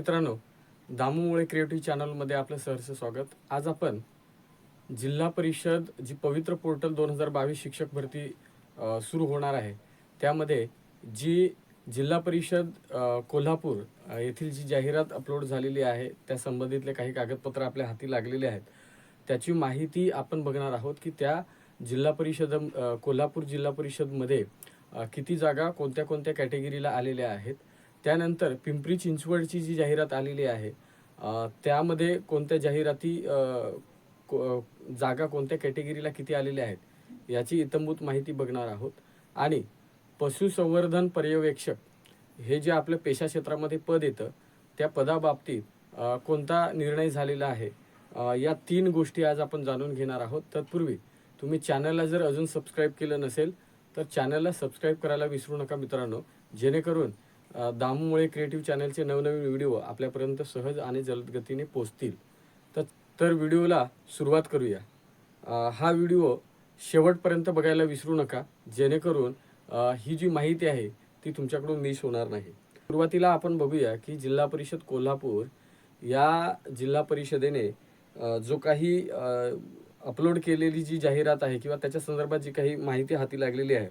मित्रांनो दामूमुळे क्रिएटिव्ह चॅनलमध्ये आपलं सहर्ष स्वागत. आज आपण जिल्हा परिषद जी पवित्र पोर्टल दोन हजार बावीस शिक्षक भरती सुरू होणार आहे. त्यामध्ये जी जिल्हा परिषद कोल्हापूर येथील जी जाहिरात अपलोड झालेली आहे त्या संबंधितले काही कागदपत्र आपल्या हाती लागलेले आहेत. त्याची माहिती आपण बघणार आहोत की त्या जिल्हा परिषद कोल्हापूर जिल्हा परिषदमध्ये किती जागा कोणत्या कोणत्या कॅटेगरीला आलेल्या आहेत. त्यानंतर पिंपरी चिंचवडची जी जाहिरात आलेली आहे त्यामध्ये कोणत्या जाहिराती को- जागा कोणत्या कॅटेगरीला किती आलेल्या आहेत याची इतंभूत माहिती बघणार आहोत. आणि पशुसंवर्धन पर्यवेक्षक हे जे आपल्या पेशा क्षेत्रामध्ये पद येतं त्या पदाबाबतीत कोणता निर्णय झालेला आहे या तीन गोष्टी आज आपण जाणून घेणार आहोत. तत्पूर्वी तुम्ही चॅनलला जर अजून सबस्क्राईब केलं नसेल तर चॅनलला सबस्क्राईब करायला विसरू नका मित्रांनो. जेणेकरून दामूमुळे क्रिएटिव्ह चॅनलचे नवनवीन व्हिडिओ आपल्यापर्यंत सहज आणि जलद गतीने पोचतील तर तर व्हिडिओला सुरुवात करूया. हा व्हिडिओ शेवटपर्यंत बघायला विसरू नका. जेणेकरून ही जी माहिती आहे ती तुमच्याकडून मिस होणार नाही. सुरुवातीला आपण बघूया की जिल्हा परिषद कोल्हापूर या जिल्हा परिषदेने जो काही अपलोड केलेली जी जाहिरात आहे किंवा त्याच्या संदर्भात जी काही माहिती हाती लागलेली आहे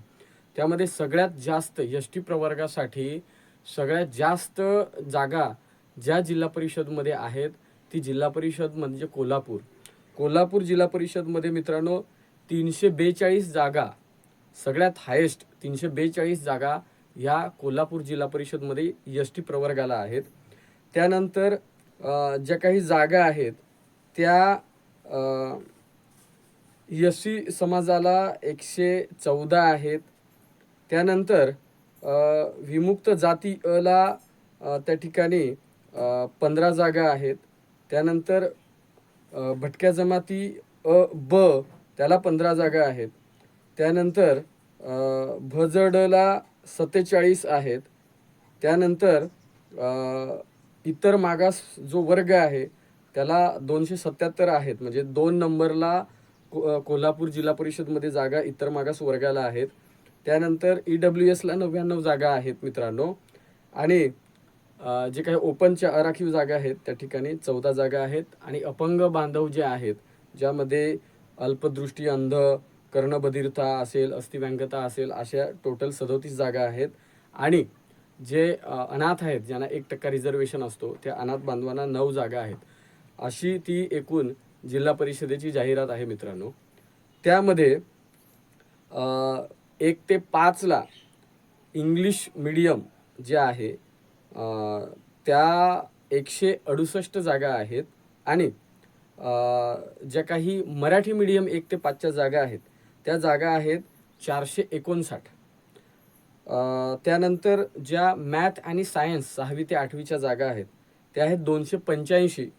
त्यामध्ये सगळ्यात जास्त एस टी प्रवर्गासाठी सगळ्यात जास्त जागा ज्या जिल्हा परिषदमध्ये आहेत ती जिल्हा परिषद म्हणजे कोल्हापूर. कोल्हापूर जिल्हा परिषदमध्ये मित्रांनो तीनशे बेचाळीस जागा सगळ्यात हायेस्ट तीनशे बेचाळीस जागा या कोल्हापूर जिल्हा परिषदमध्ये एस टी प्रवर्गाला आहेत. त्यानंतर ज्या काही जागा आहेत त्या एस सी समाजाला एकशे चौदा आहेत. त्यानंतर विमुक्त जाती अला त्या ठिकाणी पंधरा जागा आहेत. त्यानंतर भटक्या जमाती अ ब त्याला पंधरा जागा आहेत. त्यानंतर भजडला सत्तेचाळीस आहेत. त्यानंतर इतर मागास जो वर्ग आहे त्याला दोनशे सत्याहत्तर आहेत. म्हणजे दोन नंबरला को कोल्हापूर जिल्हा परिषदमध्ये जागा इतर मागास वर्गाला आहेत. त्यानंतर ई डब्ल्यू एसला नव्याण्णव जागा आहेत मित्रांनो. आणि जे काही ओपनच्या अराखीव जागा आहेत त्या ठिकाणी चौदा जागा आहेत. आणि अपंग बांधव जे आहेत ज्यामध्ये अल्पदृष्टी अंध कर्णबधिरता असेल अस्थिव्यंगता असेल अशा टोटल सदोतीस जागा आहेत. आणि जे अनाथ आहेत ज्यांना एक टक्का रिझर्वेशन असतो त्या अनाथ बांधवांना नऊ जागा आहेत. अशी ती एकूण जिल्हा परिषदेची जाहिरात आहे मित्रांनो. त्यामध्ये एक ते पाचला इंग्लिश मीडियम जे आहे त्या एकशे अडुसष्ट जागा आहेत. आणि ज्या काही मराठी मीडियम एक ते पाचच्या जागा आहेत त्या जागा आहेत चारशे एकोणसाठ. त्यानंतर ज्या मॅथ आणि सायन्स सहावी ते आठवीच्या जागा आहेत त्या आहेत दोनशे पंच्याऐंशी.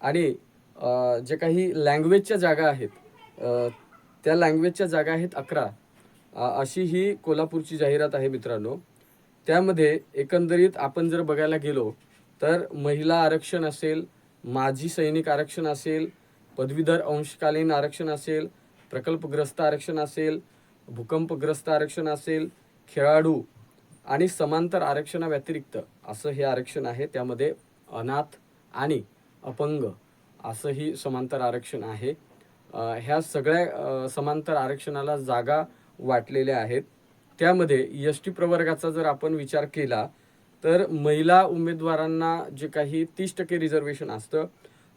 आणि ज्या काही लँग्वेजच्या जागा आहेत त्या लँग्वेजच्या जागा आहेत अकरा. अशी ही कोल्हापूरची जाहिरात आहे मित्रांनो. त्यामध्ये एकंदरीत आपण जर बघायला गेलो तर महिला आरक्षण असेल माजी सैनिक आरक्षण असेल पदवीधर अंशकालीन आरक्षण असेल प्रकल्पग्रस्त आरक्षण असेल भूकंपग्रस्त आरक्षण असेल खेळाडू आणि समांतर आरक्षणाव्यतिरिक्त असं हे आरक्षण आहे. त्यामध्ये अनाथ आणि अपंग असंही समांतर आरक्षण आहे. ह्या सगळ्या समांतर आरक्षणाला जागा वाटलेल्या आहेत. त्यामध्ये एस टी प्रवर्गाचा जर आपण विचार केला तर महिला उमेदवारांना जे काही तीस टक्के रिझर्वेशन असतं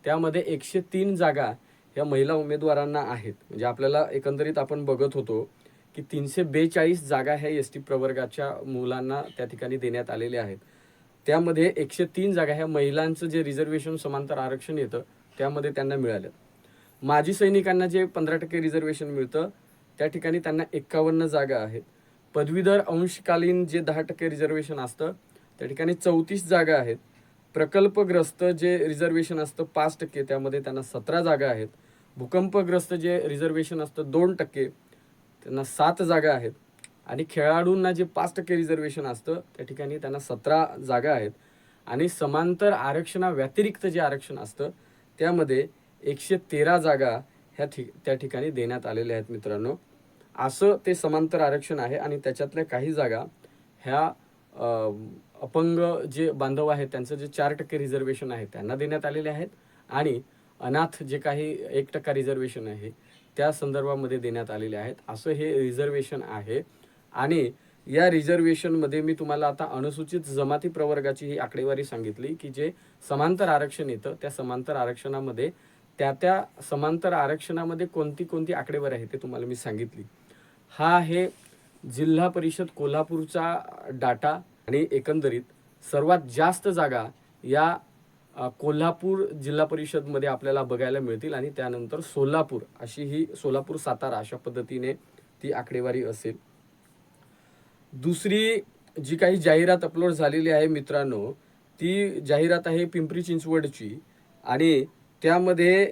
त्यामध्ये एकशे तीन जागा ह्या महिला उमेदवारांना आहेत. म्हणजे आपल्याला एकंदरीत आपण बघत होतो की तीनशे बेचाळीस जागा ह्या एस टी प्रवर्गाच्या मुलांना त्या ठिकाणी देण्यात आलेल्या आहेत. त्यामध्ये एकशे तीन जागा ह्या महिलांचं जे रिझर्वेशन समांतर आरक्षण येतं त्यामध्ये त्यांना मिळालं. माजी सैनिकांना जे पंधरा टक्के रिझर्वेशन मिळतं त्या ठिकाणी त्यांना एक्कावन्न जागा आहेत. पदवीधर अंशकालीन जे दहा टक्के रिझर्वेशन असतं त्या ठिकाणी चौतीस जागा आहेत. प्रकल्पग्रस्त जे रिझर्वेशन असतं पाच टक्के त्यामध्ये त्यांना सतरा जागा आहेत. भूकंपग्रस्त जे रिझर्वेशन असतं दोन टक्के त्यांना सात जागा आहेत. आणि खेळाडूंना जे पाच टक्के रिझर्वेशन असतं त्या ठिकाणी त्यांना सतरा जागा आहेत. आणि समांतर आरक्षणाव्यतिरिक्त जे आरक्षण असतं त्यामध्ये एकशे तेरा जागा ह्या ठिक त्या ठिकाणी देण्यात आलेल्या आहेत मित्रांनो. असं ते समांतर आरक्षण आहे आणि त्याच्यातल्या काही जागा ह्या अपंग जे बांधव आहेत त्यांचं जे चार टक्के रिझर्वेशन आहे त्यांना देण्यात आलेले आहेत. आणि अनाथ जे काही एक टक्का रिझर्वेशन आहे त्या संदर्भामध्ये देण्यात आलेले आहेत. असं हे रिझर्वेशन आहे. आणि या रिझर्वेशनमध्ये मी तुम्हाला आता अनुसूचित जमाती प्रवर्गाची ही आकडेवारी सांगितली की जे समांतर आरक्षण येतं त्या समांतर आरक्षणामध्ये त्या त्या समांतर आरक्षणामध्ये कोणती कोणती आकडेवारी आहे ते तुम्हाला मी सांगितली. हा आहे जिल्हा परिषद कोल्हापूरचा डाटा आणि एकंदरीत सर्वात जास्त जागा या कोल्हापूर जिल्हा परिषदमध्ये आपल्याला बघायला मिळतील आणि त्यानंतर सोलापूर अशी ही सोलापूर सातारा अशा पद्धतीने ती आकडेवारी असेल. दुसरी जी काही जाहिरात अपलोड झालेली आहे मित्रांनो ती जाहिरात आहे पिंपरी चिंचवडची आणि त्यामध्ये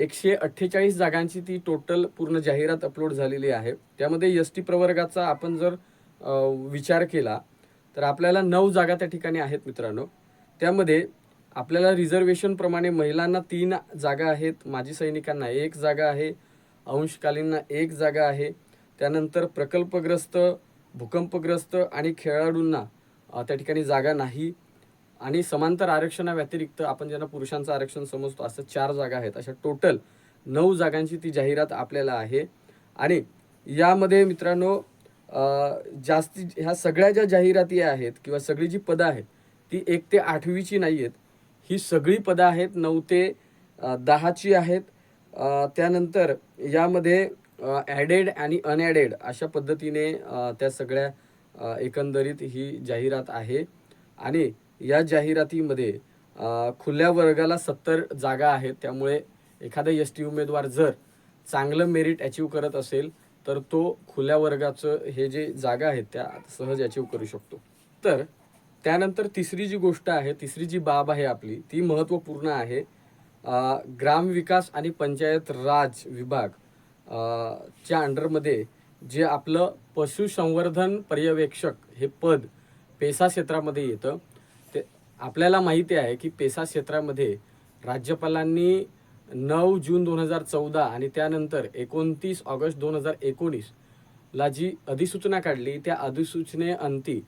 एकशे अठ्ठेचाळीस जागांची ती टोटल पूर्ण जाहिरात अपलोड झालेली आहे. त्यामध्ये एस टी प्रवर्गाचा आपण जर विचार केला तर आपल्याला नऊ जागा त्या ठिकाणी आहेत मित्रांनो. त्यामध्ये आपल्याला रिझर्वेशनप्रमाणे महिलांना तीन जागा आहेत माजी सैनिकांना एक जागा आहे अंशकालींना एक जागा आहे. त्यानंतर प्रकल्पग्रस्त भूकंपग्रस्त आणि खेळाडूंना त्या ठिकाणी जागा नाही. आणि समांतर आरक्षणाव्यतिरिक्त आपण ज्यांना पुरुषांचं आरक्षण समजतो असं चार जागा आहेत. अशा टोटल नऊ जागांची ती जाहिरात आपल्याला आहे. आणि यामध्ये मित्रांनो जास्ती ह्या सगळ्या ज्या जाहिराती आहेत किंवा सगळी जी पदं आहेत ती एक ते आठवीची नाही आहेत ही सगळी पदं आहेत नऊ ते दहाची आहेत. त्यानंतर यामध्ये ॲडेड आणि अनॲडेड अशा पद्धतीने त्या सगळ्या एकंदरीत ही जाहिरात आहे. आणि या जाहिरातीमध्ये खुल्या वर्गाला सत्तर जागा आहेत. त्यामुळे एखादा एस टी उमेदवार जर चांगलं मेरिट अचीव करत असेल तर तो खुल्या वर्गाचं हे जे जागा आहेत त्या सहज अचीव करू शकतो. तर त्यानंतर तिसरी जी गोष्ट आहे तिसरी जी बाब आहे आपली ती महत्त्वपूर्ण आहे. ग्रामविकास आणि पंचायत राज विभाग च्या अंडरमध्ये जे आपलं पशुसंवर्धन पर्यवेक्षक हे पद पेसा क्षेत्रामध्ये येतं आपल्याला माहिती आहे की पेसा क्षेत्रामध्ये राज्यपालांनी नऊ जून दोन हजार चौदा आणि त्यानंतर एकोणतीस ऑगस्ट दोन हजार एकोणीसला जी अधिसूचना काढली त्या अधिसूचनेअंती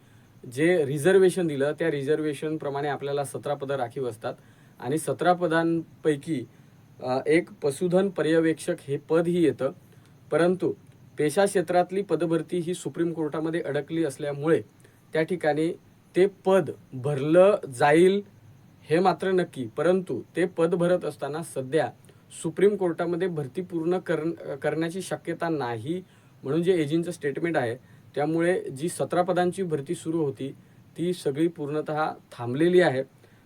जे रिझर्वेशन दिलं त्या रिझर्वेशनप्रमाणे आपल्याला सतरा पदं राखीव असतात. आणि सतरा पदांपैकी एक पशुधन पर्यवेक्षक हे पदही येतं. परंतु पेशा क्षेत्रातली पदभरती ही सुप्रीम कोर्टामध्ये अडकली असल्यामुळे त्या ठिकाणी ते पद भरलं जाईल हे मात्र नक्की. परंतु ते पद भरत असताना सध्या सुप्रीम कोर्टामध्ये भरती पूर्ण कर करण्याची शक्यता नाही म्हणून जे एजींचं स्टेटमेंट आहे त्यामुळे जी सतरा पदांची भरती सुरू होती ती सगळी पूर्णतः थांबलेली आहे.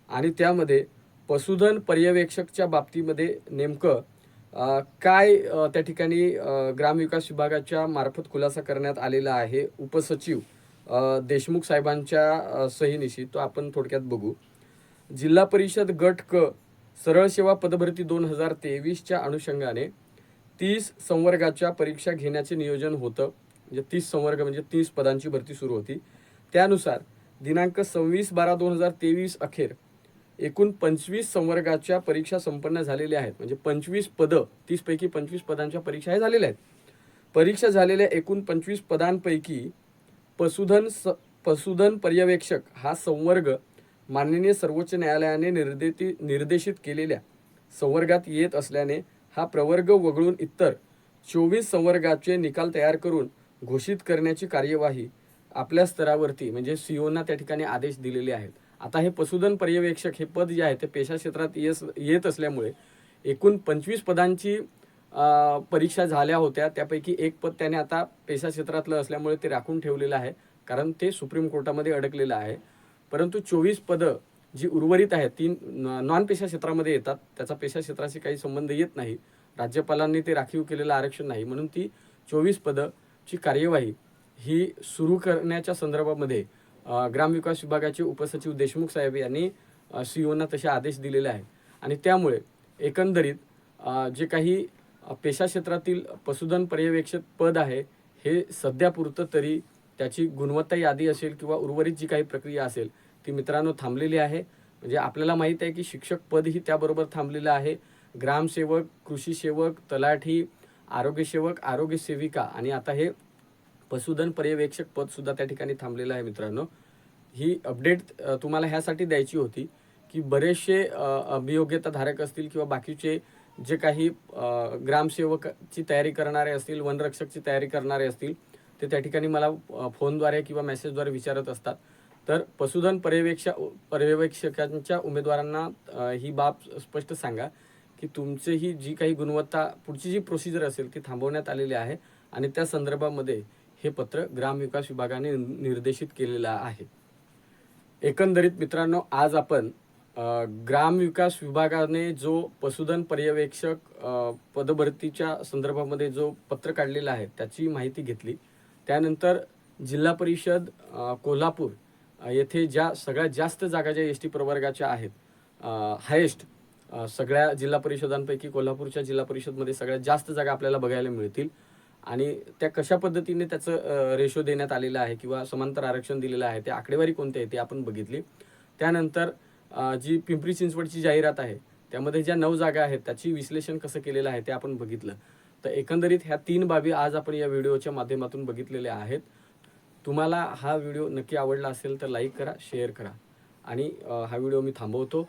आणि त्यामध्ये पशुधन पर्यवेक्षकच्या बाबतीमध्ये नेमकं काय त्या ठिकाणी ग्रामविकास विभागाच्या मार्फत खुलासा करण्यात आलेला आहे उपसचिव देशमुख साहेबांच्या सहीनिशी तो आपण थोडक्यात बघू. जिल्हा परिषद गट क सरळ सेवा पदभरती दोन हजार तेवीसच्या अनुषंगाने तीस संवर्गाच्या परीक्षा घेण्याचे नियोजन होतं. म्हणजे तीस संवर्ग म्हणजे तीस पदांची भरती सुरू होती. त्यानुसार दिनांक सव्वीस बारा दोन हजार तेवीस अखेर एकूण पंचवीस संवर्गाच्या परीक्षा संपन्न झालेल्या आहेत. म्हणजे पंचवीस पदं तीसपैकी पंचवीस पदांच्या परीक्षा हे झालेल्या आहेत. परीक्षा झालेल्या एकूण पंचवीस पदांपैकी पशुधन स पशुधन पर्यवेक्षक हा संवर्ग माननीय सर्वोच्च न्यायालयाने निर्देती निर्देशित केलेल्या संवर्गात येत असल्याने हा प्रवर्ग वगळून इतर चोवीस संवर्गाचे निकाल तयार करून घोषित करण्याची कार्यवाही आपल्या स्तरावरती म्हणजे सीओना त्या ठिकाणी आदेश दिलेले आहेत. आता हे पशुधन पर्यवेक्षक हे पद जे आहे ते पेशा क्षेत्रात येस येत असल्यामुळे एकूण पंचवीस पदांची परीक्षा झाल्या होत्या. त्यापैकी एक पद त्याने आता पेशा क्षेत्रातलं असल्यामुळे ते राखून ठेवलेलं आहे. कारण ते सुप्रीम कोर्टामध्ये अडकलेलं आहे. परंतु चोवीस पदं जी उर्वरित आहेत ती नॉन पेशा क्षेत्रामध्ये येतात. त्याचा पेशा क्षेत्राशी काही संबंध येत नाही. राज्यपालांनी ते राखीव केलेलं आरक्षण नाही. म्हणून ती चोवीस पदंची कार्यवाही ही सुरू करण्याच्या संदर्भामध्ये ग्रामविकास विभागाचे उपसचिव देशमुख साहेब यांनी सीओना तसे आदेश दिलेले आहेत. आणि त्यामुळे एकंदरीत जे काही पेशा क्षेत्रातील पशुधन पर्यवेक्षक पद आहे हे सध्यापुरतं तरी त्याची गुणवत्ता यादी असेल किंवा उर्वरित जी काही प्रक्रिया असेल ती मित्रांनो थांबलेली आहे. म्हणजे आपल्याला माहीत आहे की शिक्षक पदही त्याबरोबर थांबलेलं आहे. ग्रामसेवक कृषी सेवक तलाठी आरोग्यसेवक आरोग्य सेविका आणि आता हे पशुधन पर्यवेक्षक पद सुद्धा त्या ठिकाणी थांबलेलं आहे मित्रांनो. ही अपडेट तुम्हाला ह्यासाठी द्यायची होती की बरेचसे अभियोग्यता अभियोग्यताधारक असतील किंवा बाकीचे जे काही ग्रामसेवकची तयारी करणारे असतील वनरक्षकची तयारी करणारे असतील ते त्या ठिकाणी मला फोनद्वारे किंवा मेसेजद्वारे विचारत असतात. तर पशुधन पर्यवेक्षा पर्यवेक्षकांच्या उमेदवारांना ही बाब स्पष्ट सांगा की तुमची ही जी काही गुणवत्ता पुढची जी प्रोसिजर असेल ती थांबवण्यात आलेली आहे आणि त्या संदर्भामध्ये हे पत्र ग्रामविकास विभागाने निर्देशित केलेलं आहे. एकंदरीत मित्रांनो आज आपण ग्रामविकास विभागाने जो पशुधन पर्यवेक्षक पदभरतीच्या संदर्भामध्ये जो पत्र काढलेला आहे त्याची माहिती घेतली. त्यानंतर जिल्हा परिषद कोल्हापूर येथे ज्या सगळ्यात जास्त जागा ज्या एस टी प्रवर्गाच्या आहेत हायेस्ट सगळ्या जिल्हा परिषदांपैकी कोल्हापूरच्या जिल्हा परिषदमध्ये सगळ्यात जास्त जागा आपल्याला बघायला मिळतील. आणि त्या कशा पद्धतीने त्याचं रेशो देण्यात आलेलं आहे किंवा समांतर आरक्षण दिलेलं आहे ते आकडेवारी कोणत्या आहे ते आपण बघितली. त्यानंतर जी पिंपरी चिंचवडची जाहिरात आहे त्यामध्ये ज्या नऊ जागा आहेत त्याची विश्लेषण कसं केलेलं आहे ते आपण बघितलं. तर एकंदरीत ह्या तीन बाबी आज आपण या व्हिडिओच्या माध्यमातून बघितलेल्या आहेत. तुम्हाला हा व्हिडिओ नक्की आवडला असेल तर लाईक करा शेअर करा. आणि हा व्हिडिओ मी थांबवतो.